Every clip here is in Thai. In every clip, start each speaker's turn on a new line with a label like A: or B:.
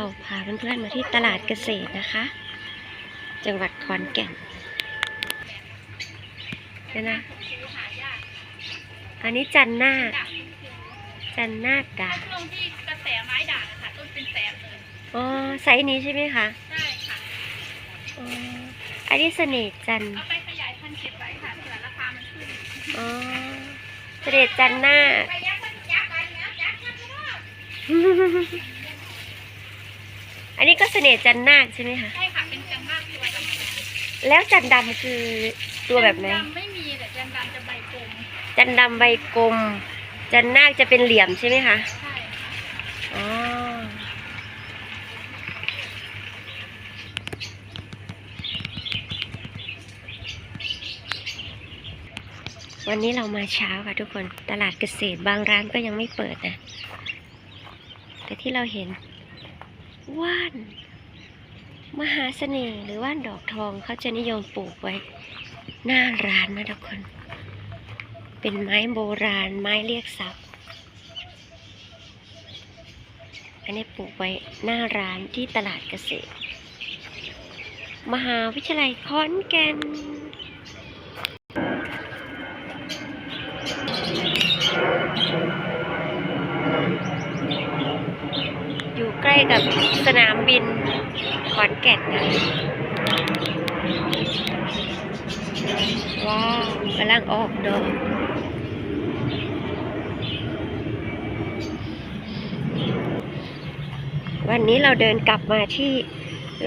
A: วันนี้เราพาเพื่อนๆมาที่ตลาดเกษตรนะคะ จังหวัดขอนแก่นเดี๋ยวนะ อันนี้จันนาคจันนาคด่าง
B: ช่วงที่กระแสไม้ด่างอะค่ะต้นเป็นแสนเลย
A: อ๋อไซส์นี้ใช่ไหมคะ
B: ใช่ค่ะ
A: อ๋ออันนี้เสน่ห์จันทร์
B: เอาไปขยายพันธุ์เก็บไว้ค่ะเผื่อราคามันขึ้น
A: อ๋อเสน่ห์จันนา อันนี้ก็เสน่ห์จันนาคใช่ไหมคะ
B: ใช่ค่ะเป็นจันมากตัวดำ
A: แล้วจันดำคือตัวแบบไหน
B: จันดำไม่มีแต่จันดำจะใบกลม
A: จันดำใบกลม จันนาคจะเป็นเหลี่ยมใช่ไหมคะ
B: ใช่ค่ะ
A: อ๋อวันนี้เรามาเช้าค่ะทุกคนตลาดเกษตรบางร้านก็ยังไม่เปิดนะ แต่ที่เราเห็น ว่าน มหาเสน่ห์หรือว่านดอกทองเขาจะนิยมปลูกไว้ หน้าร้านนะทุกคน เป็นไม้โบราณไม้เรียกทรัพย์อันนี้ปลูกไว้หน้าร้านที่ตลาดเกษตร มหาวิทยาลัยขอนแก่น ใกล้กับสนามบินขอนแก่นนะว้าวกำลังออกดอกวันนี้เราเดินกลับมาที่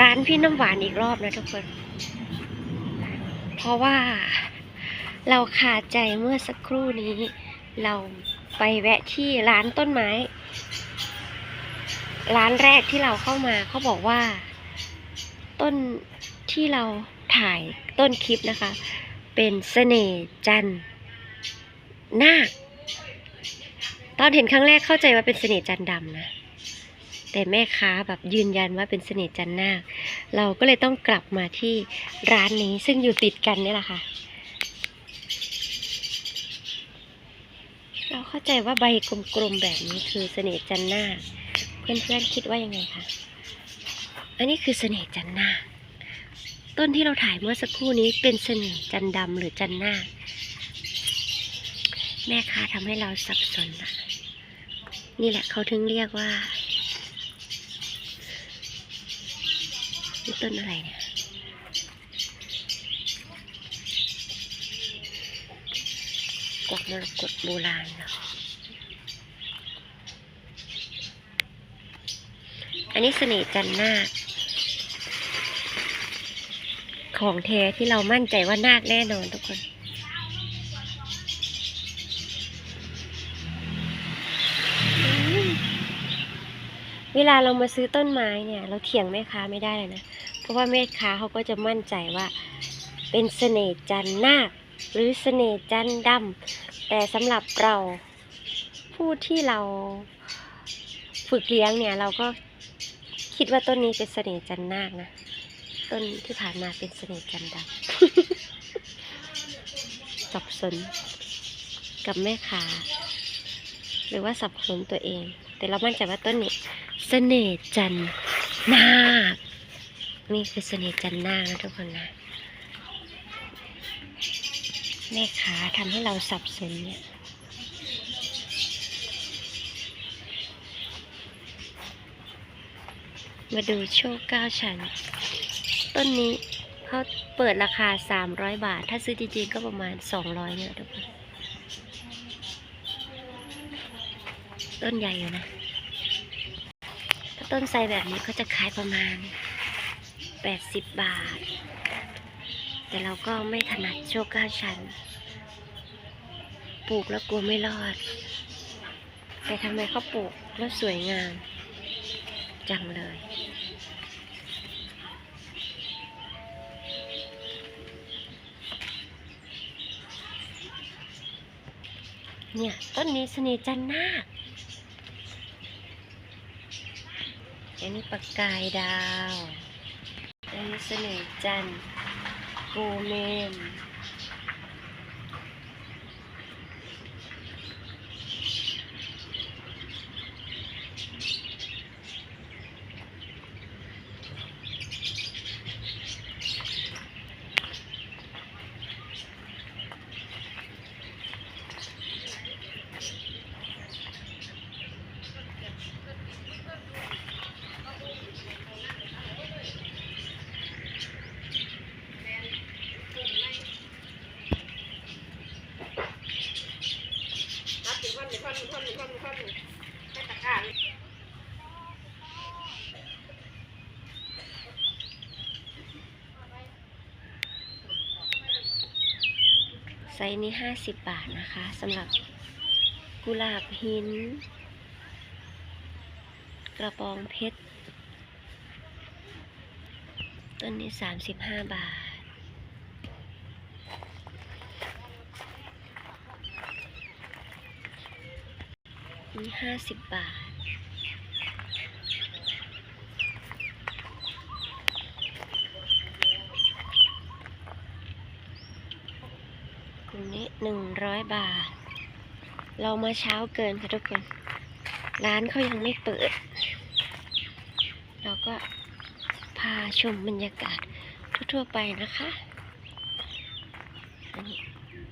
A: ร้านพี่น้ำหวานอีกรอบนะทุกคน เพราะว่าเราขาดใจเมื่อสักครู่นี้ เราไปแวะที่ร้านต้นไม้ ร้านแรกที่เราเข้ามาเขาบอกว่า ต้นที่เราถ่ายต้นคลิปนะคะ เป็นเสน่ห์จันนาคตอนเห็นครั้งแรกเข้าใจว่าเป็นเสน่ห์จันดำนะแต่แม่ค้าแบบยืนยันว่าเป็นเสน่ห์จันนาคเราก็เลยต้องกลับมาที่ร้านนี้ซึ่งอยู่ติดกันนี่แหละค่ะ เราเข้าใจว่าใบกลมๆแบบนี้คือเสน่ห์จันนาค เพื่อนๆคิดว่ายังไงคะ อันนี้คือเสน่ห์จันนาต้นที่เราถ่ายเมื่อสักครู่นี้เป็นเสน่ห์จันดำหรือจันนาแม่ค้าทำให้เราสับสนนะนี่แหละเขาถึงเรียกว่านี่ต้นอะไรเนี่ย กวักมรกตโบราณเนาะ อันนี้เสน่ห์จันนาคของแท้ที่เรามั่นใจว่านาคแน่นอนทุกคนเวลาเรามาซื้อต้นไม้เนี่ย เราเถียงแม่ค้าไม่ได้เลยนะ เพราะว่าแม่ค้าเขาก็จะมั่นใจว่า เป็นเสน่ห์จันนาคหรือเสน่ห์จันดำแต่สำหรับเราผู้ที่เราฝึกเลี้ยงเนี่ยเราก็ คิดว่าต้นนี้เป็นเสน่ห์จันนาคนะ ต้นที่ผ่านมาเป็นเสน่ห์จันดำสับสนกับแม่ค้าหรือว่าสับสนตัวเอง แต่เรามั่นใจว่าต้นนี้เสน่ห์จันนาคนี่คือเสน่ห์จันนาคนะทุกคนนะแม่ค้าทำให้เราสับสนเนี่ย มาดูโชคเก้าชั้น ต้นนี้เขาเปิดราคา 300 บาท ถ้าซื้อจริงๆก็ประมาณ 200เนี่ยทุกคนต้นใหญ่อยู่นะ ถ้าต้นไทรแบบนี้ก็จะขายประมาณ 80 บาท แต่เราก็ไม่ถนัดโชคเก้าชั้น ปลูกแล้วกลัวไม่รอด แต่ทำไมเขาปลูกแล้วสวยงามจังเลย เนี่ยต้นนี้เสน่ห์จันนาคอันนี้ปากกายดาว อันนี้เสน่ห์จันโกเมน ไซส์นี้ห้าสิบบาทนะคะสำหรับกุหลาบหิน กระปองเพชรต้นนี้สามสิบห้าบาท นี่ห้าสิบบาท กลุ่มนี้ หนึ่งร้อยบาท เรามาเช้าเกินค่ะทุกคน ร้านเขายังไม่เปิด เราก็พาชมบรรยากาศทั่วๆไปนะคะอันนี้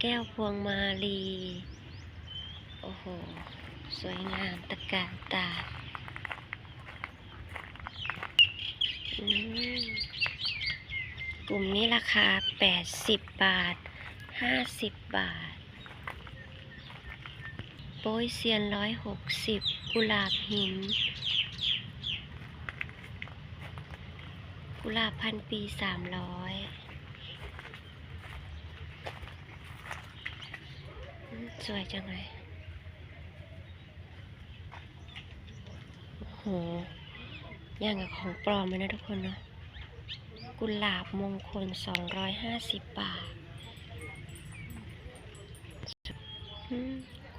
A: แก้วพวงมาลี โอ้โห สวยงามตะการตาอืมกลุ่มนี้ราคา 80 บาท 50บาท โป้ยเซียน160กุหลาบหิน กุหลาบพันปี300อืมสวยจังเลยโอ้โห อย่างกับของปลอมเลยนะทุกคนเนาะ กุหลาบมงคล 250 บาท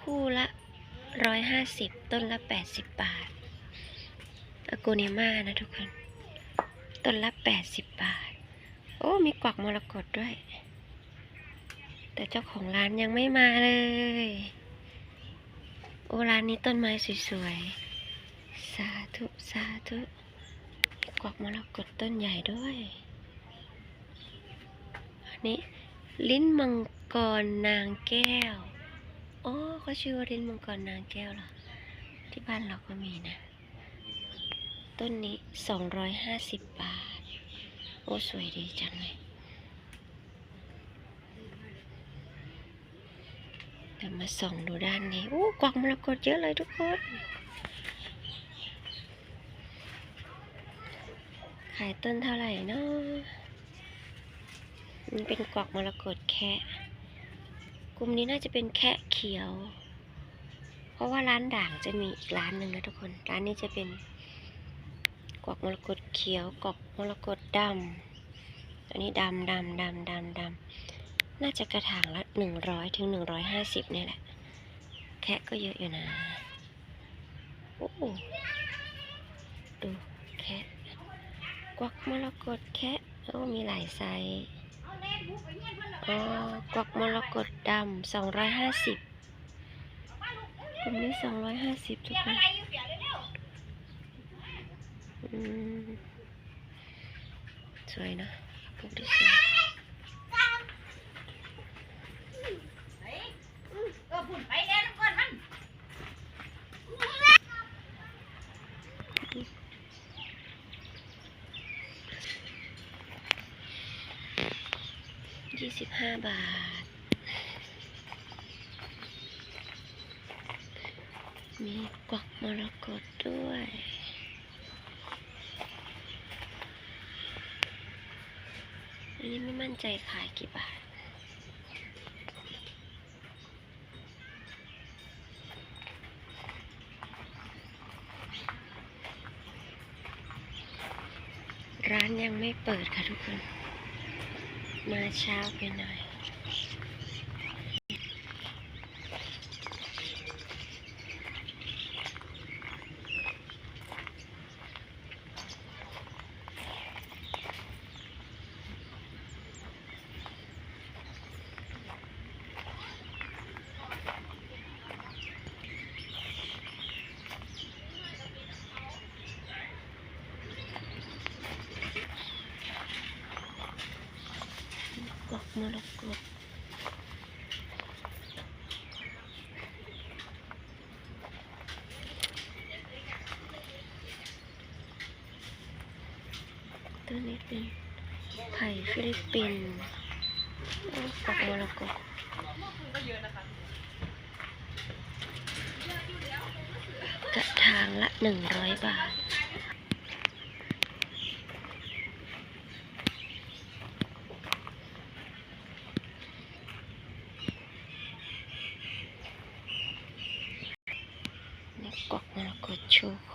A: คู่ละ150ต้นละ80บบาทอากูนิมานะทุกคน ต้นละ80บาท โอ้ มีกวักมรกตด้วย แต่เจ้าของร้านยังไม่มาเลย โอ้ร้านนี้ต้นไม้สวยๆ สาธุ สาธุ กวักมรกตต้นใหญ่ด้วยอันนี้ลิ้นมังกรนางแก้ว โอ้เขาชื่อว่าลิ้นมังกรนางแก้วเหรอ ที่บ้านเราก็มีนะ ต้นนี้สองร้อยห้าสิบบาท โอ้สวยดีจังเลยเดี๋ยวมาส่องดูด้านนี้โอ้กวักมรกตเยอะเลยทุกคนขายต้นเท่าไหร่เนาะมันเป็นกวักมรกตแคะก ลุ่มนี้น่าจะเป็นแคะเขียว เพราะว่าร้านด่างจะมีอีกร้านหนึ่งนะทุกคน ร้านนี้จะเป็นกวักมรกตเขียวกวักมรกตดำอันนี้ดำดำดำดำดำน่าจะกระถางละหนึ่งร้อยถึงหนึ่งร้อยห้าสิบนี่ยแหละ แคะก็เยอะอยู่นะโอ้ดูแคะกวักมรกตแคะโอ้มีหลายไซส์ อ๋อกวักมรกตดำสองร้อยห้าสิบกลุ่มนี้สองร้อยห้าสิบทุกคนสวยนะปลูกได้สวย
B: ก็พุ่นไปแดนก่อนมัน
A: สิบห้าบาท มีกวักมรกตด้วยอันนี้ไม่มั่นใจขายกี่บาทร้านยังไม่เปิดค่ะทุกคน มาเินไทยฟิลิปปินฝักโมร็อกโกกระทางละหนึ่งร้อยบาท กวักนาโกโชโค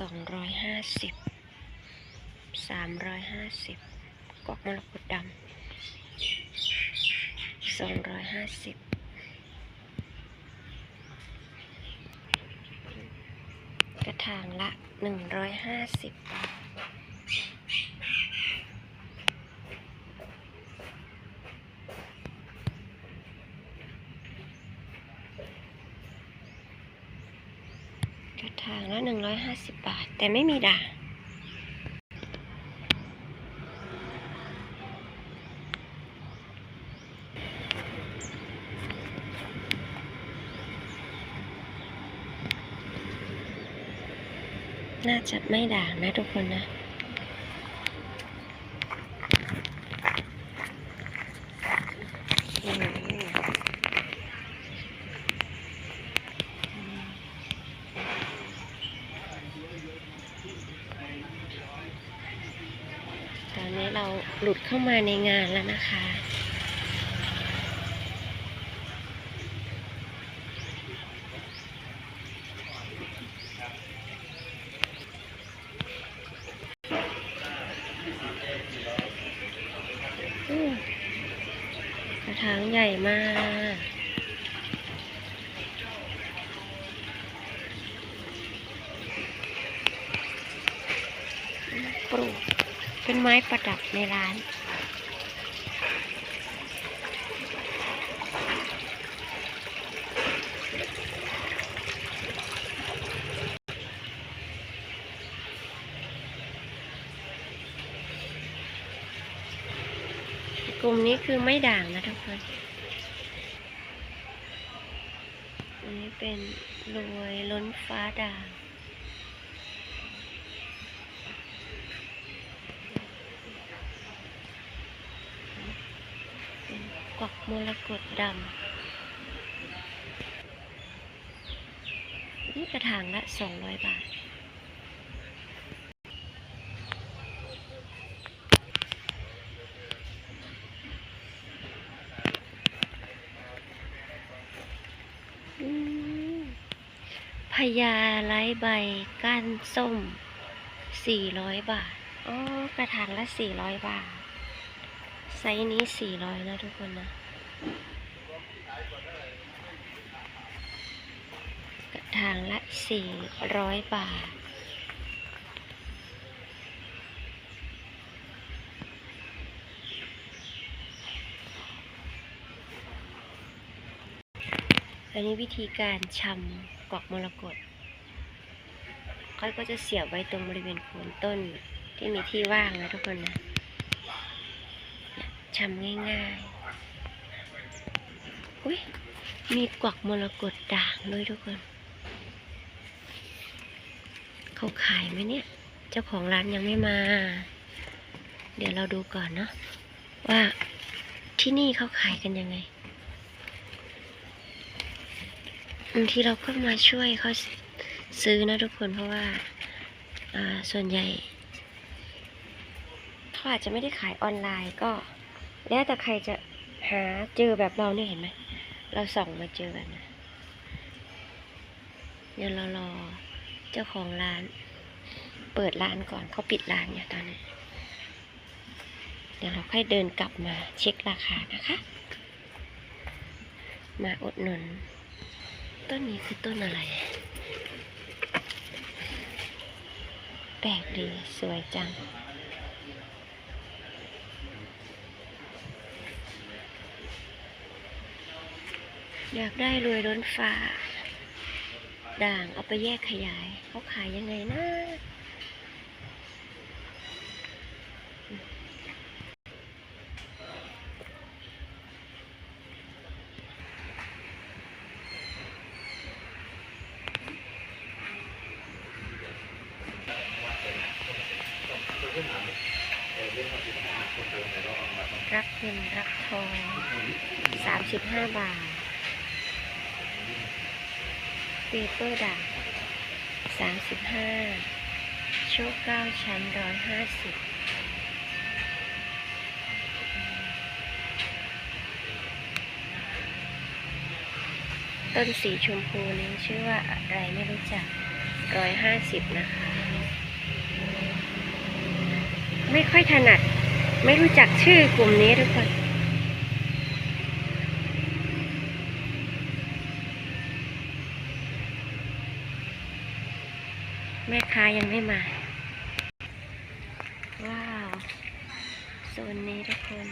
A: สองร้อยห้าสิบสามร้อยห้าสิบกอกมรกตดำสองร้อยห้าสิบกระถางละหนึ่งร้อยห้าสิบบาท กระถาง ละหนึ่งร้อยห้าสิบบาท แต่ไม่มีด่างน่าจะไม่ด่างนะทุกคนนะ อืมตอนนี้เรา หลุดเข้ามาในงานแล้วนะคะ กระถางใหญ่มากปลูก เป็นไม้ประดับในร้านกลุ่มนี้คือไม่ด่างนะทุกคน อันนี้เป็นรวยล้นฟ้าด่าง เป็นกวักมรกตดำนี่กระถางละสองร้อยบาท พญาไร้ใบก้านส้มสี่ร้อยบาทอ๋อกระถางละสี่ร้อยบาท ไซส์นี้สี่ร้อยนะทุกคนนะ กระถางละสี่ร้อยบาท อันนี้วิธีการชำกอกมรกตค่อยก็จะเสียบไว้ตรงบริเวณโคนต้นที่มีที่ว่างนะทุกคนนะ เนี่ยชำง่ายๆ อุ้ยมีกวักมรกตด่างด้วยทุกคน เขาขายไหมเนี่ย เจ้าของร้านยังไม่มา เดี๋ยวเราดูก่อนเนาะว่าที่นี่เขาขายกันยังไงบางทีเราก็มาช่วยเขาซื้อนะทุกคนเพราะว่าอ่าส่วนใหญ่เขาอาจจะไม่ได้ขายออนไลน์ก็ แล้วแต่ใครจะหาเจอแบบเราเนี่ยเห็นไหม เราส่องมาเจอกันนะเดี๋ยวเรารอเจ้าของร้าน เปิดร้านก่อนเขาปิดร้านเนี่ยตอนนี้ เดี๋ยวเราค่อยเดินกลับมาเช็คราคานะคะ มาอุดหนุน ต้นนี้คือต้นอะไร แปลกดีสวยจัง อยากได้รวยล้นฟ้า ด่างเอาไปแยกขยาย เขาขายยังไงนะ รับเงินรับทองสามสิบห้าบาท เปเปอร์ด่างสามสิบห้าโชชุเก้าชั้นร้อยห้าสิบต้นสีชมพูนี้ชื่อว่าอะไรไม่รู้จักร้อยห้าสิบนะคะ ไม่ค่อยถนัด ไม่รู้จักชื่อกลุ่มนี้ทุกคน ค้ายังไม่มา ว้าวโซนนี้ทุกคน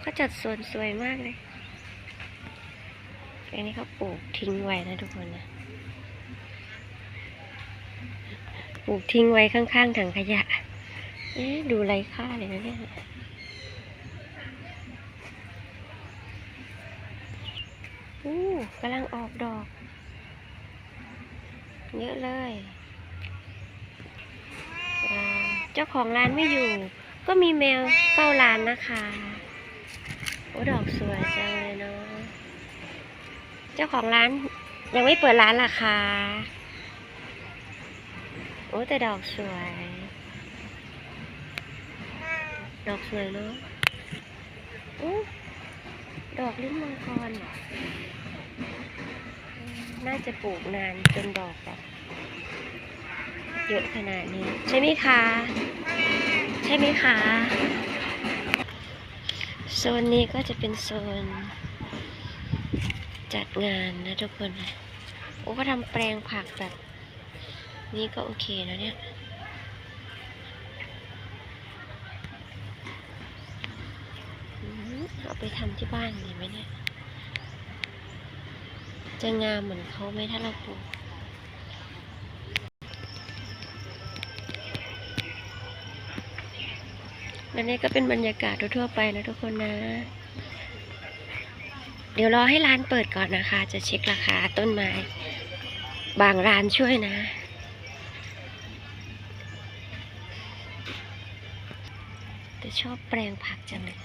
A: เขาจัดโซนสวยมากเลยอันนี้เขาปลูกทิ้งไว้นะทุกคนนะปลูกทิ้งไว้ข้างๆถังขยะ เอ๊ะดูไรค่าเลยนะเนี่ยอู้กำลังออกดอก เยอะเลยว้าว เจ้าของร้านไม่อยู่ ก็มีแมวเฝ้าร้านนะคะ โอ้ดอกสวยจังเลยเนาะ เจ้าของร้านยังไม่เปิดร้านล่ะคะ โอ้แต่ดอกสวย ดอกสวยเนาะอู้ดอกลิ้นมังกร น่าจะปลูกนานจนดอกแบบ เยอะขนาดนี้ ใช่ไหมคะ ใช่ไหมคะโซนนี้ก็จะเป็นโซน จัดงานนะทุกคนโอ้ก็ทำแปลงผักแบบ นี้ก็โอเคนะเนี่ยเอาไปทำที่บ้านดีไหมเนี่ย จะงามเหมือนเขาไหมถ้าเราปลูก และนี่ก็เป็นบรรยากาศทั่วไปนะทุกคนนะ เดี๋ยวรอให้ร้านเปิดก่อนนะคะ จะเช็คราคาต้นไม้ บางร้านช่วยนะ แต่ชอบแปลงผักจังเลย